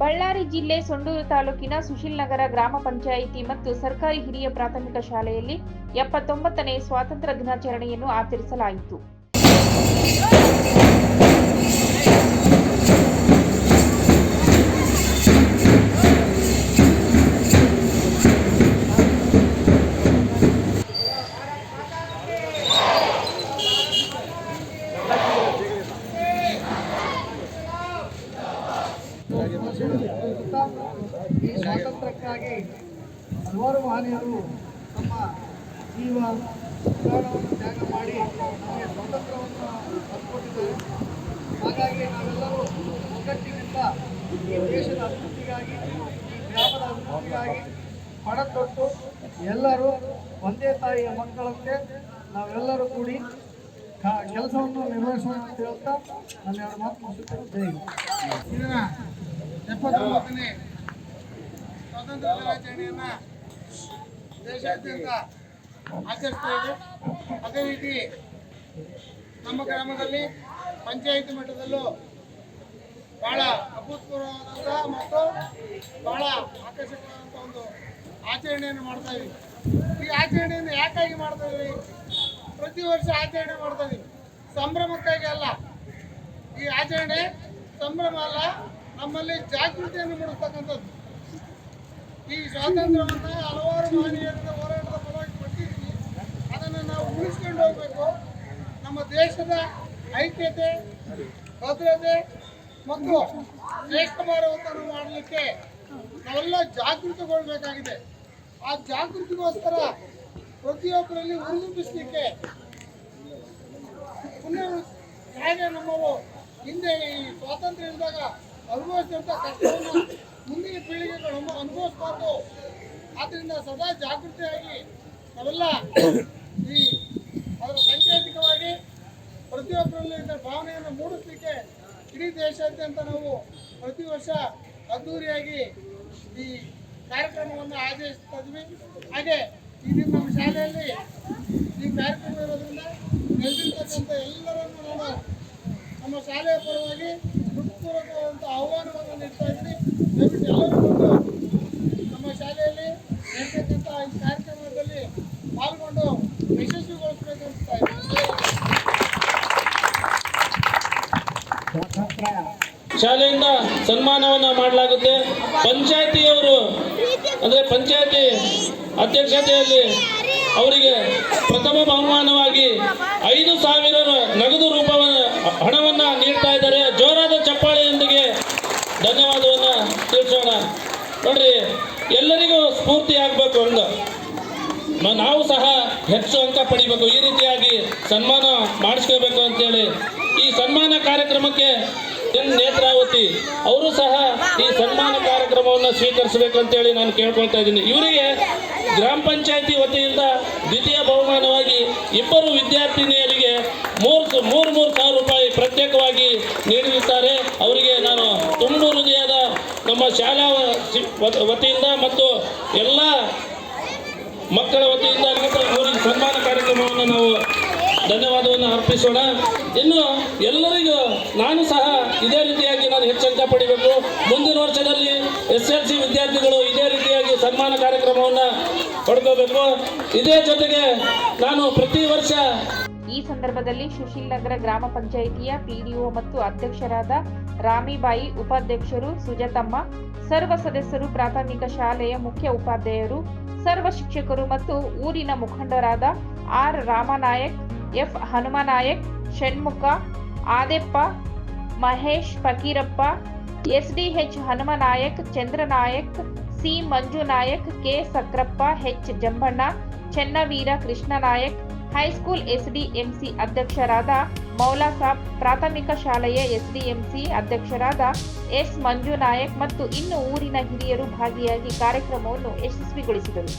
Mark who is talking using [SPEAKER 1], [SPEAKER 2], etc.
[SPEAKER 1] ಬಳ್ಳಾರಿ ಜಿಲ್ಲೆ ಸೊಂಡೂರು ತಾಲೂಕಿನ ಸುಶೀಲ್ ನಗರ ಗ್ರಾಮ ಪಂಚಾಯಿತಿ ಮತ್ತು ಸರ್ಕಾರಿ ಹಿರಿಯ ಪ್ರಾಥಮಿಕ ಶಾಲೆಯಲ್ಲಿ ಎಪ್ಪತ್ತೊಂಬತ್ತನೇ ಸ್ವಾತಂತ್ರ್ಯ ದಿನಾಚರಣೆಯನ್ನು ಆಚರಿಸಲಾಯಿತು.
[SPEAKER 2] ಈ ಸ್ವಾತಂತ್ರ್ಯಕ್ಕಾಗಿ ಹಲವಾರು ಮಹನೀಯರು ತಮ್ಮ ಜೀವ ಪ್ರಾಣವನ್ನು ತ್ಯಾಗ ಮಾಡಿ ನಮಗೆ ಸ್ವಾತಂತ್ರ್ಯವನ್ನು ತಂದುಕೊಟ್ಟಿದ್ದಾರೆ. ಹಾಗಾಗಿ ನಾವೆಲ್ಲರೂ ಒಗ್ಗಟ್ಟಿನಿಂದ ಈ ದೇಶದ ಅಭಿವೃದ್ಧಿಗಾಗಿ, ಈ ಗ್ರಾಮದ ಅಭಿವೃದ್ಧಿಗಾಗಿ ಪಣತೊಟ್ಟು ಎಲ್ಲರೂ ಒಂದೇ ತಾಯಿಯ ಮಕ್ಕಳಂತೆ ನಾವೆಲ್ಲರೂ ಕೂಡಿ ಕೆಲಸವನ್ನು ನಿರ್ವಹಿಸೋಣ ಅಂತ ಹೇಳ್ತಾ ನನ್ನ ಎರಡು ಮಾತು ಮುಗಿಸುತ್ತೇನೆ. ಜೈ
[SPEAKER 3] ಎಪ್ಪತ್ತೊಂಬತ್ತನೇ ಸ್ವಾತಂತ್ರ್ಯ ದಿನಾಚರಣೆಯನ್ನ ದೇಶಾದ್ಯಂತ ಆಚರಿಸ್ತಾ ಇದೆ ಅದೇ ರೀತಿ ನಮ್ಮ ಗ್ರಾಮದಲ್ಲಿ ಪಂಚಾಯಿತಿ ಮಟ್ಟದಲ್ಲೂ ಬಹಳ ಅಭೂತಪೂರ್ವವಾದಂತಹ ಮತ್ತು ಬಹಳ ಆಕರ್ಷಕವಾದಂಥ ಒಂದು ಆಚರಣೆಯನ್ನು ಮಾಡ್ತಾ ಇದ್ದೀವಿ ಈ ಆಚರಣೆಯನ್ನು ಯಾಕಾಗಿ ಮಾಡ್ತಾ ಇದ್ದೀವಿ ಪ್ರತಿ ವರ್ಷ ಆಚರಣೆ ಮಾಡ್ತಾ ಇದ್ದೀವಿ ಸಂಭ್ರಮಕ್ಕಾಗಿ ಅಲ್ಲ. ಈ ಆಚರಣೆ ಸಂಭ್ರಮ ಅಲ್ಲ ನಮ್ಮಲ್ಲಿ ಜಾಗೃತಿಯನ್ನು ಮೂಡಿಸ್ತಕ್ಕಂಥದ್ದು. ಈ ಸ್ವಾತಂತ್ರ್ಯವನ್ನು ಹಲವಾರು ಮಹನೀಯರಿಂದ ಹೋರಾಟದ ಫಲವಾಗಿ ಪಟ್ಟಿದ್ದೀವಿ ಅದನ್ನು ನಾವು ಉಳಿಸ್ಕೊಂಡು ಹೋಗಬೇಕು. ನಮ್ಮ ದೇಶದ ಐಕ್ಯತೆ, ಭದ್ರತೆ ಮತ್ತು ಶ್ರೇಷ್ಠ ಭಾರತವನ್ನು ಮಾಡಲಿಕ್ಕೆ ನಾವೆಲ್ಲ ಜಾಗೃತಗೊಳ್ಬೇಕಾಗಿದೆ. ಆ ಜಾಗೃತಿಗೋಸ್ಕರ ಪ್ರತಿಯೊಬ್ಬರಲ್ಲಿ ಹುರಿದುಂಬಿಸಲಿಕ್ಕೆ ಪುನರ್ ಹೇಗೆ ನಮ್ಮವು ಹಿಂದೆ ಈ ಸ್ವಾತಂತ್ರ್ಯ ಇದ್ದಾಗ ಅನುಭವಿಸಿದಂಥ ಕಷ್ಟವನ್ನು ಮುಂದಿನ ಪೀಳಿಗೆಗಳು ಅನುಭವಿಸಬಾರ್ದು ಆದ್ದರಿಂದ ಸದಾ ಜಾಗೃತಿಯಾಗಿ ನಾವೆಲ್ಲ ಈ ಅದರ ಸಾಂಕೇತಿಕವಾಗಿ ಪ್ರತಿಯೊಬ್ಬರಲ್ಲಿ ಇದರ ಭಾವನೆಯನ್ನು ಮೂಡಿಸಲಿಕ್ಕೆ ಇಡೀ ದೇಶಾದ್ಯಂತ ನಾವು ಪ್ರತಿ ವರ್ಷ ಅದ್ದೂರಿಯಾಗಿ ಈ ಕಾರ್ಯಕ್ರಮವನ್ನು ಆಯೋಜಿಸ್ತಾ ಇದ್ವಿ ಹಾಗೆ ದಿನ ನಮ್ಮ ಶಾಲೆಯಲ್ಲಿ ಈ ಕಾರ್ಯಕ್ರಮ ಇರೋದ್ರಿಂದ ನೆಲೆದಿರ್ತಕ್ಕಂಥ ಎಲ್ಲರನ್ನು ನಾನು ನಮ್ಮ ಶಾಲೆಯ ಪರವಾಗಿ ಹೃತ್ಪೂರ್ವಕವಾದಂಥ ಆಹ್ವಾನವನ್ನು ನೀಡ್ತಾ ಇದ್ದೀನಿ ದಯವಿಟ್ಟು ಎಲ್ಲರೂ ಬಂದು ನಮ್ಮ ಶಾಲೆಯಲ್ಲಿ ನಡೀತಕ್ಕಂಥ ಈ ಕಾರ್ಯಕ್ರಮದಲ್ಲಿ ಪಾಲ್ಗೊಂಡು ಯಶಸ್ವಿಗೊಳಿಸಬೇಕು ಅಂತ ಇದ್ದೀನಿ
[SPEAKER 4] ಶಾಲೆಯಿಂದ ಸನ್ಮಾನವನ್ನು ಮಾಡಲಾಗುತ್ತೆ. ಪಂಚಾಯತಿಯವರು, ಅಂದ್ರೆ ಪಂಚಾಯತಿ ಅಧ್ಯಕ್ಷತೆಯಲ್ಲಿ ಅವರಿಗೆ ಪ್ರಥಮ ನೋಡ್ರಿ, ಎಲ್ಲರಿಗೂ ಸ್ಫೂರ್ತಿ ಆಗ್ಬೇಕು ಮ- ನಾವು ಸಹ ಹೆಚ್ಚು ಅಂಕ ಪಡಿಬೇಕು. ಈ ರೀತಿಯಾಗಿ ಸನ್ಮಾನ ಮಾಡಿಸ್ಕೋಬೇಕು ಅಂತೇಳಿ ಈ ಸನ್ಮಾನ ಕಾರ್ಯಕ್ರಮಕ್ಕೆ ಎನ್. ನೇತ್ರಾವತಿ ಅವರು ಸಹ ಈ ಸನ್ಮಾನ ಕಾರ್ಯಕ್ರಮವನ್ನು ಸ್ವೀಕರಿಸಬೇಕು ಅಂತೇಳಿ ನಾನು ಕೇಳ್ಕೊಳ್ತಾ ಇದ್ದೀನಿ. ಇವರಿಗೆ ಗ್ರಾಮ ಪಂಚಾಯತಿ ವತಿಯಿಂದ ದ್ವಿತೀಯ ಬಹುಮಾನವಾಗಿ ಇಬ್ಬರು ವಿದ್ಯಾರ್ಥಿನಿಯರಿಗೆ ಮೂರು ಮೂರು ಮೂರು ಸಾವಿರ ರೂಪಾಯಿ ಪ್ರತ್ಯೇಕವಾಗಿ ನೀಡಿರುತ್ತಾರೆ ಅವರಿಗೆ ನಾನು ತುಂಬ ಹೃದಯದ ನಮ್ಮ ಶಾಲಾ ವತಿಯಿಂದ ಮತ್ತು ಎಲ್ಲ ಮಕ್ಕಳ ವತಿಯಿಂದ ಅವರಿಗೆ ಸನ್ಮಾನ ಕಾರ್ಯಕ್ರಮವನ್ನು ನಾವು ಧನ್ಯವಾದವನ್ನು ಅರ್ಪಿಸೋಣ. ಇನ್ನು ಎಲ್ಲರಿಗೂ ನಾನು ಸಹ ಇದೇ ರೀತಿಯಾಗಿ ನಾನು ಹೆಚ್ಚಂಕ ಪಡಿಬೇಕು. ಮುಂದಿನ ವರ್ಷದಲ್ಲಿ ಎಸ್ ಎಲ್ ಸಿ ವಿದ್ಯಾರ್ಥಿಗಳು ಇದೇ ರೀತಿಯಾಗಿ ಸನ್ಮಾನ ಕಾರ್ಯಕ್ರಮವನ್ನು ಪಡ್ಕೋಬೇಕು. ಇದೇ ಜೊತೆಗೆ ನಾನು ಪ್ರತಿ ವರ್ಷ
[SPEAKER 1] ಸಂದರ್ಭದಲ್ಲಿ ಸುಶೀಲ್ ನಗರ ಗ್ರಾಮ ಪಂಚಾಯಿತಿಯ ಪಿಡಿಒ ಮತ್ತು ಅಧ್ಯಕ್ಷರಾದ ರಾಮಿಬಾಯಿ ಉಪಾಧ್ಯಕ್ಷರು ಸುಜತಮ್ಮ, ಸರ್ವ ಸದಸ್ಯರು ಪ್ರಾಥಮಿಕ ಶಾಲೆಯ ಮುಖ್ಯ ಉಪಾಧ್ಯಾಯರು, ಸರ್ವ ಶಿಕ್ಷಕರು ಮತ್ತು ಊರಿನ ಮುಖಂಡರಾದ R Ramanayak, F Hanumanayak, Shanmukha, Adeppa, Mahesh Fakirappa, SDH Hanumanayak, Chandranayak, C Manjunayak, K Sakrappa, H Jambanna, Chennaveera Krishnanayak high school SDMC ಅಧ್ಯಕ್ಷರಾದ ಮೌಲಾಸಾಬ್ ಪ್ರಾಥಮಿಕ ಶಾಲೆಯ ಎಸ್ಡಿಎಂಸಿ ಅಧ್ಯಕ್ಷರಾದ ಎಸ್ ಮಂಜುನಾಯಕ್ ಮತ್ತು ಇನ್ನು ಊರಿನ ಹಿರಿಯರು ಭಾಗಿಯಾಗಿ ಕಾರ್ಯಕ್ರಮವನ್ನು ಯಶಸ್ವಿಗೊಳಿಸಿದರು.